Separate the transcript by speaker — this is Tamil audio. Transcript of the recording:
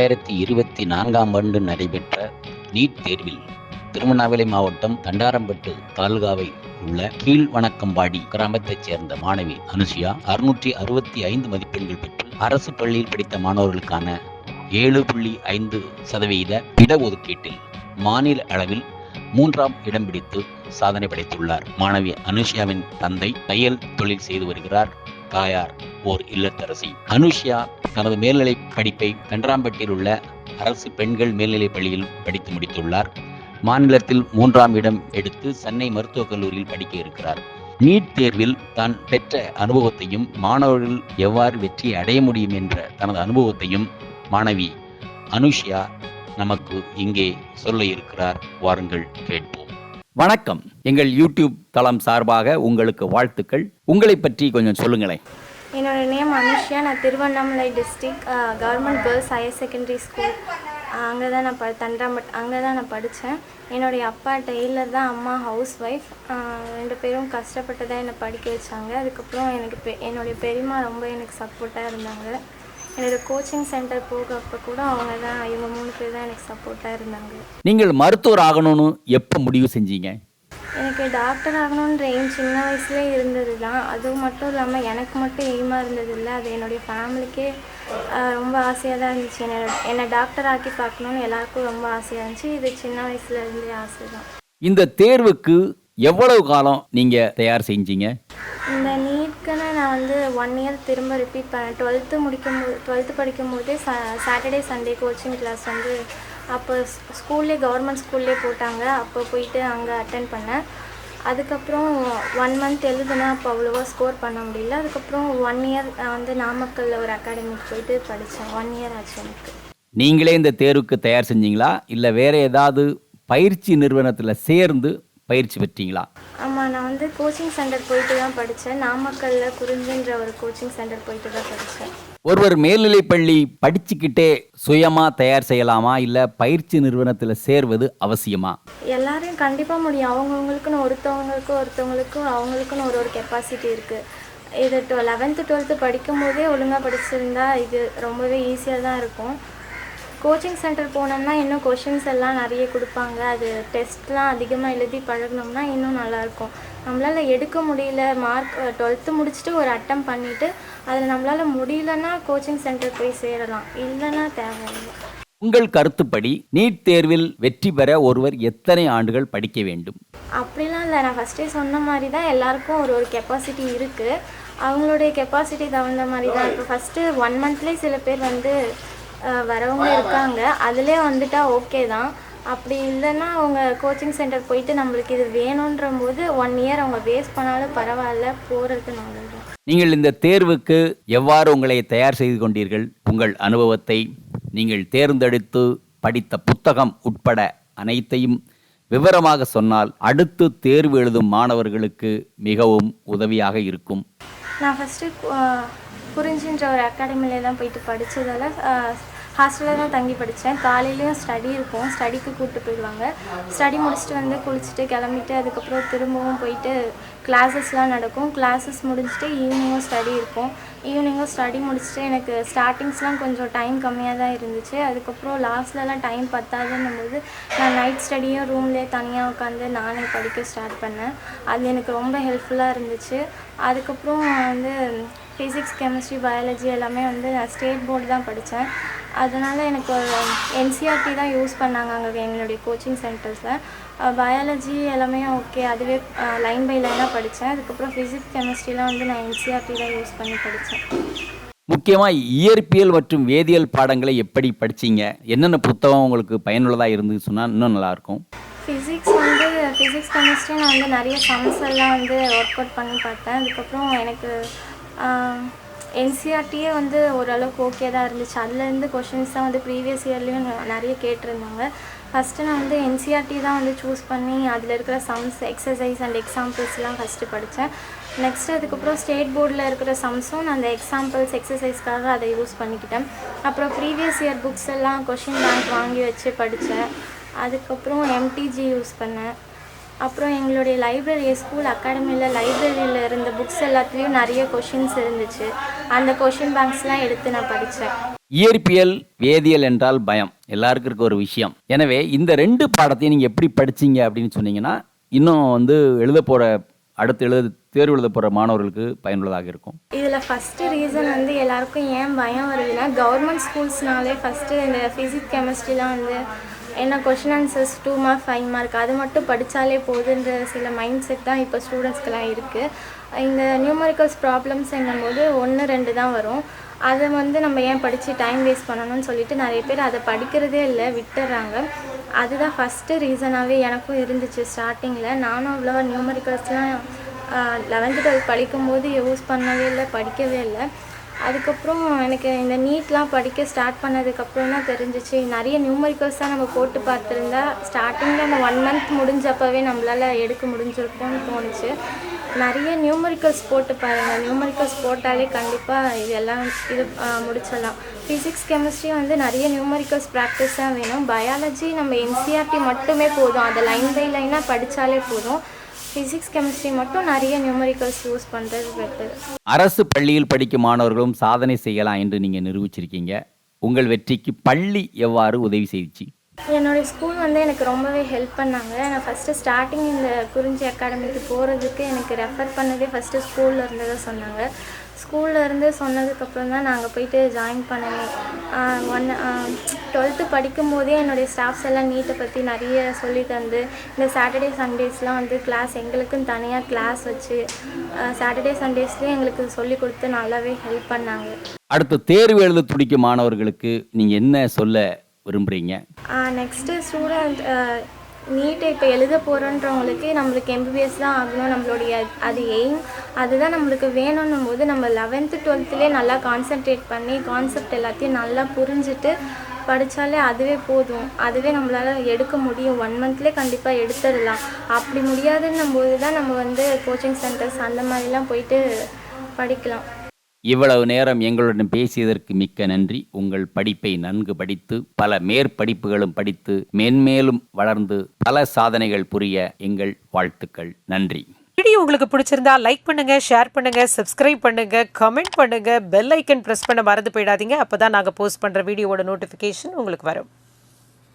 Speaker 1: இரண்டாயிரத்தி இருபத்தி நான்காம் ஆண்டு நடைபெற்ற நீட் தேர்வில் திருவண்ணாமலை மாவட்டம் தண்டாரம்பட்டு தாலுகாவை உள்ள கீழ்வணக்கம்பாடி கிராமத்தைச் சேர்ந்த மாணவி அனுஷியா அறுநூற்றி அறுபத்தி ஐந்து மதிப்பெண்கள் பெற்று அரசு பள்ளியில் படித்த மாணவர்களுக்கான ஏழு புள்ளி ஐந்து சதவீத இடஒதுக்கீட்டில் மாநில அளவில் மூன்றாம் இடம் பிடித்து சாதனை படைத்துள்ளார். மாணவி அனுஷியாவின் தந்தை தையல் தொழில் செய்து வருகிறார். தாயார் ஓர் இல்லத்தரசி. அனுஷியா தனது மேல்நிலை படிப்பை பென்றாம்பட்டியில் உள்ள அரசு பெண்கள் மேல்நிலைப் பள்ளியில் படித்து முடித்துள்ளார். மாநிலத்தில் மூன்றாம் இடம் எடுத்து சென்னை மருத்துவக் கல்லூரியில் படிக்க இருக்கிறார். நீட் தேர்வில் தான் பெற்ற அனுபவத்தையும் மாணவர்கள் எவ்வாறு வெற்றி அடைய முடியும் என்ற தனது அனுபவத்தையும் மாணவி அனுஷியா நமக்கு இங்கே சொல்ல இருக்கிறார். வாருங்கள் கேட்போம்.
Speaker 2: வணக்கம். எங்கள் யூடியூப் தளம் சார்பாக உங்களுக்கு வாழ்த்துக்கள். உங்களை பற்றி கொஞ்சம் சொல்லுங்களேன்.
Speaker 3: என்னோட நேம் அனுஷ்யா. நான் Tiruvannamalai district government girls higher secondary school அங்கே தான் நான் ப தண்டாம்பட் அங்கே தான் நான் படித்தேன் என்னுடைய அப்பா டெய்லர் தான் அம்மா ஹவுஸ் ஒய்ஃப் ரெண்டு பேரும் கஷ்டப்பட்டு தான் என்னை படிக்க வச்சாங்க. அதுக்கப்புறம் எனக்கு பெ என்னுடைய பெரியம்மா ரொம்ப எனக்கு சப்போர்ட்டாக இருந்தாங்க. என்னோட கோச்சிங் சென்டர் போகப்போ கூட அவங்க தான் இவங்க மூணு பேர் தான் எனக்கு சப்போர்ட்டாக இருந்தாங்க.
Speaker 2: நீங்கள் மருத்துவர் ஆகணும்னு எப்போ முடிவு செஞ்சீங்க?
Speaker 3: எனக்கு டாக்டர் ஆகணுன்ற எய்ம் சின்ன வயசுலேயே இருந்தது தான் அது மட்டும் இல்லாமல் எனக்கு மட்டும் எய்மாக இருந்தது இல்லை அது என்னுடைய ஃபேமிலிக்கே ரொம்ப ஆசையாக தான் இருந்துச்சு. என்னை என்னை டாக்டர் ஆக்கி பார்க்கணுன்னு எல்லாருக்கும் ரொம்ப ஆசையாக இருந்துச்சு. இது சின்ன வயசுல இருந்தே ஆசை தான்
Speaker 2: இந்த தேர்வுக்கு எவ்வளவு காலம் நீங்கள் தயார் செஞ்சீங்க?
Speaker 3: இந்த நான் வந்து ஒன் இயர் திரும்ப ரிப்பீட் பண்ணேன் டுவெல்த்து முடிக்கும் போது டுவெல்த்து படிக்கும் போதே ச சாட்டர்டே சண்டே கோச்சிங் கிளாஸ் வந்து அப்போ ஸ்கூல்லே கவர்மெண்ட் ஸ்கூல்லே போட்டாங்க. அப்போ போயிட்டு அங்கே அட்டன் பண்ணேன். அதுக்கப்புறம் ஒன் மந்த் எழுதுனேன் அப்போ அவ்வளோவா ஸ்கோர் பண்ண முடியல. அதுக்கப்புறம் ஒன் இயர் வந்து நாமக்கல்ல ஒரு அகாடமிக்கு போயிட்டு படித்தேன் ஒன் இயர் ஆச்சு எனக்கு.
Speaker 2: நீங்களே இந்த தேர்வுக்கு தயார் செஞ்சீங்களா? இல்லை வேறு ஏதாவது பயிற்சி நிறுவனத்தில் சேர்ந்து பயிற்சி பெற்றீங்களா?
Speaker 3: ஆமாம் நான் வந்து கோச்சிங் சென்டர் போயிட்டு தான் படித்தேன் நாமக்கல்ல குறிஞ்சின்ற ஒரு கோச்சிங் சென்டர் போயிட்டு தான் படித்தேன்
Speaker 2: ஒருவர் மேல்நிலைப் பள்ளி படிச்சுக்கிட்டே சுயமாக தயார் செய்யலாமா? இல்லை பயிற்சி நிறுவனத்தில் சேர்வது அவசியமா?
Speaker 3: எல்லாரையும் கண்டிப்பாக முடியும். அவங்கவுங்களுக்குன்னு ஒருத்தவங்களுக்கு ஒருத்தவங்களுக்கும் அவங்களுக்குன்னு ஒரு ஒரு கெப்பாசிட்டி இருக்குது இது லெவன்த்து டுவெல்த்து படிக்கும் போதே ஒழுங்காக படிச்சிருந்தா இது ரொம்பவே ஈஸியாக தான் இருக்கும். கோச்சிங் சென்டர் போனோம்னா இன்னும் கொஷின்ஸ் எல்லாம் நிறைய கொடுப்பாங்க. அது டெஸ்ட்லாம் அதிகமாக எழுதி பழகினோம்னா இன்னும் நல்லாயிருக்கும். நம்மளால் எடுக்க முடியல மார்க் டுவெல்த்து முடிச்சுட்டு ஒரு அட்டம் பண்ணிவிட்டு அதில் நம்மளால் முடியலன்னா கோச்சிங் சென்டர் போய் சேரலாம். இல்லைன்னா தேவையில்லை.
Speaker 2: உங்கள் கருத்துப்படி நீட் தேர்வில் வெற்றி பெற ஒருவர் எத்தனை ஆண்டுகள் படிக்க வேண்டும்?
Speaker 3: அப்படிலாம் இல்லை. நான் ஃபஸ்ட்டே சொன்ன மாதிரி தான் எல்லாருக்கும் ஒரு ஒரு கெப்பாசிட்டி இருக்குது அவங்களுடைய கெப்பாசிட்டி தகுந்த மாதிரி தான் இப்போ ஃபஸ்ட்டு ஒன் மந்த்லேயே சில பேர் வந்து வரவங்க இருக்காங்க. அதிலே வந்துட்டா ஓகே தான். அப்படி இல்லைன்னா அவங்க கோச்சிங் சென்டர் போயிட்டு நம்மளுக்கு இது வேணுன்ற போது ஒன் இயர் அவங்க வேஸ்ட் பண்ணாலும் பரவாயில்ல போகிறது நல்லது தான்
Speaker 2: நீங்கள் இந்த தேர்வுக்கு எவ்வாறு உங்களை தயார் செய்து கொண்டீர்கள்? உங்கள் அனுபவத்தை நீங்கள் தேர்ந்தெடுத்து படித்த புத்தகம் உட்பட அனைத்தையும் விவரமாக சொன்னால் அடுத்து தேர்வு எழுதும் மாணவர்களுக்கு மிகவும் உதவியாக இருக்கும்.
Speaker 3: நான் ஃபஸ்ட்டு குறிஞ்சின்ற ஒரு அகாடமியில் தான் போயிட்டு படித்ததால் ஹாஸ்டலில் தான் தங்கி படித்தேன் காலையிலையும் ஸ்டடி இருக்கும். ஸ்டடிக்கு கூப்பிட்டு போயிடுவாங்க. ஸ்டடி முடிச்சுட்டு வந்து குளிச்சுட்டு கிளம்பிட்டு அதுக்கப்புறம் திரும்பவும் போயிட்டு கிளாஸஸ்லாம் நடக்கும். கிளாஸஸ் முடிச்சுட்டு ஈவினிங்கும் ஸ்டடி இருக்கும். ஈவினிங்கும் ஸ்டடி முடிச்சுட்டு எனக்கு ஸ்டார்டிங்ஸ்லாம் கொஞ்சம் டைம் கம்மியாக தான் இருந்துச்சு. அதுக்கப்புறம் லாஸ்ட்லலாம் டைம் பத்தாதுன்னும் போது நான் நைட் ஸ்டடியும் ரூம்லேயே தனியாக உட்காந்து நானே படிக்க ஸ்டார்ட் பண்ணேன். அது எனக்கு ரொம்ப ஹெல்ப்ஃபுல்லாக இருந்துச்சு. அதுக்கப்புறம் வந்து ஃபிசிக்ஸ் கெமிஸ்ட்ரி பயாலஜி எல்லாமே வந்து நான் ஸ்டேட் போர்டு தான் படித்தேன் அதனால் எனக்கு ஒரு என்சிஆர்டி தான் யூஸ் பண்ணாங்க அங்கே எங்களுடைய கோச்சிங் சென்டர்ஸில் பயாலஜி எல்லாமே ஓகே அதுவே லைன் பை லைனாக படித்தேன் அதுக்கப்புறம் ஃபிசிக்ஸ் கெமிஸ்ட்ரிலாம் வந்து நான் என்சிஆர்டி தான் யூஸ் பண்ணி படித்தேன்
Speaker 2: முக்கியமாக இயற்பியல் மற்றும் வேதியியல் பாடங்களை எப்படி படிச்சீங்க? என்னென்ன புத்தகம் உங்களுக்கு பயனுள்ளதாக இருந்து சொன்னால் இன்னும் நல்லாயிருக்கும்.
Speaker 3: ஃபிசிக்ஸ் வந்து ஃபிசிக்ஸ் கெமிஸ்ட்ரி நான் வந்து நிறைய சம்ஸ் எல்லாம் வந்து ஒர்க் அவுட் பண்ணி பார்த்தேன். அதுக்கப்புறம் எனக்கு என்சிஆர்டியே வந்து ஓரளவுக்கு ஓகே தான் இருந்துச்சு. அதுலேருந்து கொஷின்ஸ் தான் வந்து ப்ரீவியஸ் இயர்லேயும் நிறைய கேட்டிருந்தாங்க. ஃபஸ்ட்டு நான் வந்து என்சிஆர்டி தான் வந்து சூஸ் பண்ணி அதில் இருக்கிற சம்ஸ் எக்ஸசைஸ் அண்ட் எக்ஸாம்பிள்ஸ்லாம் ஃபஸ்ட்டு படித்தேன் நெக்ஸ்ட் அதுக்கப்புறம் ஸ்டேட் போர்டில் இருக்கிற சம்ஸும் நான் அந்த எக்ஸாம்பிள்ஸ் எக்ஸசைஸ்க்காக அதை யூஸ் பண்ணிக்கிட்டேன். அப்புறம் ப்ரீவியஸ் இயர் புக்ஸ் எல்லாம் கொஷின் பேங்க் வாங்கி வச்சு படித்தேன் அதுக்கப்புறம் எம்டிஜி யூஸ் பண்ணேன். அப்புறம் எங்களுடைய லைப்ரரி ஸ்கூல் அகாடமியில் லைப்ரரியில் இருந்த புக்ஸ் எல்லாத்துலேயும் நிறைய கொஷின்ஸ் இருந்துச்சு. அந்த கொஷின் பேங்க்ஸ்லாம் எடுத்து நான் படித்தேன்
Speaker 2: இயற்பியல் வேதியியல் என்றால் பயம். எல்லாருக்கும் இருக்க ஒரு விஷயம். எனவே இந்த ரெண்டு பாடத்தையும் நீங்கள் எப்படி படிச்சீங்க அப்படின்னு சொன்னீங்கன்னா இன்னும் வந்து எழுத போகிற அடுத்து எழுத தேர்வு எழுத போகிற மாணவர்களுக்கு பயனுள்ளதாக இருக்கும்.
Speaker 3: இதில் ஃபஸ்ட்டு ரீசன் வந்து எல்லாருக்கும் ஏன் பயம் வருதுன்னா கவர்மெண்ட் ஸ்கூல்ஸ்னாலே ஃபஸ்ட்டு இந்த ஃபிசிக்ஸ் கெமிஸ்ட்ரிலாம் வந்து ஏன்னா question answers two mark five mark அது மட்டும் படித்தாலே போதுன்ற சில மைண்ட் செட் தான் இப்போ ஸ்டூடெண்ட்ஸ்க்கெலாம் இருக்குது இந்த நியூமரிக்கல்ஸ் ப்ராப்ளம்ஸ் என்னும்போது ஒன்று ரெண்டு தான் வரும். அதை வந்து நம்ம ஏன் படித்து டைம் வேஸ்ட் பண்ணணும்னு சொல்லிட்டு நிறைய பேர் அதை படிக்கிறதே இல்லை விட்டுறாங்க. அதுதான் ஃபஸ்ட்டு ரீசனாகவே எனக்கும் இருந்துச்சு ஸ்டார்டிங்கில் நானும் அவ்வளோவா நியூமரிக்கல்ஸ்லாம் லெவன்த்து டுவெல்த் படிக்கும்போது யூஸ் பண்ணவே இல்லை படிக்கவே இல்லை. அதுக்கப்புறம் எனக்கு இந்த நீட்லாம் படிக்க ஸ்டார்ட் பண்ணதுக்கப்புறம் தான் தெரிஞ்சிச்சு. நிறைய நியூமரிக்கல்ஸ் தான் நம்ம போட்டு பார்த்துருந்தா ஸ்டார்டிங்கில் அந்த ஒன் மந்த் முடிஞ்சப்பவே நம்மளால் எடுக்க முடிஞ்சிருக்கும்னு தோணுச்சு. நிறைய நியூமரிக்கல்ஸ் போட்டு பாருங்கள் நியூமரிக்கல்ஸ் போட்டாலே கண்டிப்பாக இது எல்லாம் இது முடிச்சிடலாம். ஃபிசிக்ஸ் கெமிஸ்ட்ரி வந்து நிறைய நியூமரிக்கல்ஸ் ப்ராக்டிஸ் தான் வேணும். பயாலஜி நம்ம என்சிஆர்டி மட்டுமே போதும். அதை லைன் பை லைனாக படித்தாலே போதும். ஃபிசிக்ஸ் கெமிஸ்ட்ரி மட்டும் நிறைய நியூமரிக்கல்ஸ் யூஸ் பண்ணுறது பெட்டர்
Speaker 2: அரசு பள்ளியில் படிக்கும் மாணவர்களும் சாதனை செய்யலாம் என்று நீங்கள் நிரூபிச்சிருக்கீங்க. உங்கள் வெற்றிக்கு பள்ளி எவ்வாறு உதவி செய்துச்சு
Speaker 3: என்னுடைய ஸ்கூல் வந்து எனக்கு ரொம்பவே ஹெல்ப் பண்ணாங்க. நான் ஃபஸ்ட்டு ஸ்டார்டிங் இந்த குறிஞ்சி அகாடமிக்கு போகிறதுக்கு எனக்கு ரெஃபர் பண்ணதே ஃபஸ்ட்டு ஸ்கூலில் இருந்து தான் சொன்னாங்க. ஸ்கூல்ல இருந்து சொன்னதுக்கப்புறம் தான் நாங்கள் போயிட்டு ஜாயின் பண்ணணும் ஒன் டுவெல்த்து படிக்கும்போதே என்னுடைய ஸ்டாஃப்ஸ் எல்லாம் நீட்டை பற்றி நிறைய சொல்லி தந்து இந்த சாட்டர்டே சண்டேஸ்லாம் வந்து கிளாஸ் எங்களுக்குன்னு தனியாக கிளாஸ் வச்சு சாட்டர்டே சண்டேஸ்லேயும் எங்களுக்கு சொல்லி கொடுத்து நல்லாவே ஹெல்ப் பண்ணாங்க.
Speaker 2: அடுத்து தேர்வு எழுத துடிக்கும் மாணவர்களுக்கு நீங்கள் என்ன சொல்ல விரும்புகிறீங்க
Speaker 3: நெக்ஸ்ட்டு ஸ்டூடெண்ட் நீட்டை இப்போ எழுத போகிறோன்றவங்களுக்கு நம்மளுக்கு எம்பிபிஎஸ் தான் ஆகணும் நம்மளுடைய அது எய்ம் அதுதான் நம்மளுக்கு வேணும்னும் போது நம்ம லெவன்த்து டுவெல்த்துலேயே நல்லா கான்சென்ட்ரேட் பண்ணி கான்செப்ட் எல்லாத்தையும் நல்லா புரிஞ்சுட்டு படித்தாலே அதுவே போதும். அதுவே நம்மளால் எடுக்க முடியும். ஒன் மந்த்லேயே கண்டிப்பாக எடுத்துடலாம். அப்படி முடியாதுன்னும் போது தான் நம்ம வந்து கோச்சிங் சென்டர்ஸ் அந்த மாதிரிலாம் போயிட்டு படிக்கலாம்.
Speaker 2: இவ்வளவு நேரம் எங்களுடன் பேசியதற்கு மிக்க நன்றி. உங்கள் படிப்பை நன்கு படித்து பல மேற்படிப்புகளும் படித்து மென்மேலும் வளர்ந்து பல சாதனைகள் புரிய எங்கள் வாழ்த்துக்கள். நன்றி.
Speaker 4: வீடியோ உங்களுக்கு பிடிச்சிருந்தா லைக் பண்ணுங்க ஷேர் பண்ணுங்க சப்ஸ்கிரைப் பண்ணுங்க கமெண்ட் பண்ணுங்க பெல் ஐக்கன் பிரஸ் பண்ண மறந்து போயிடாதீங்க. அப்பதான் நாங்க போஸ்ட் பண்ற வீடியோவோட நோட்டிபிகேஷன் உங்களுக்கு வரும்.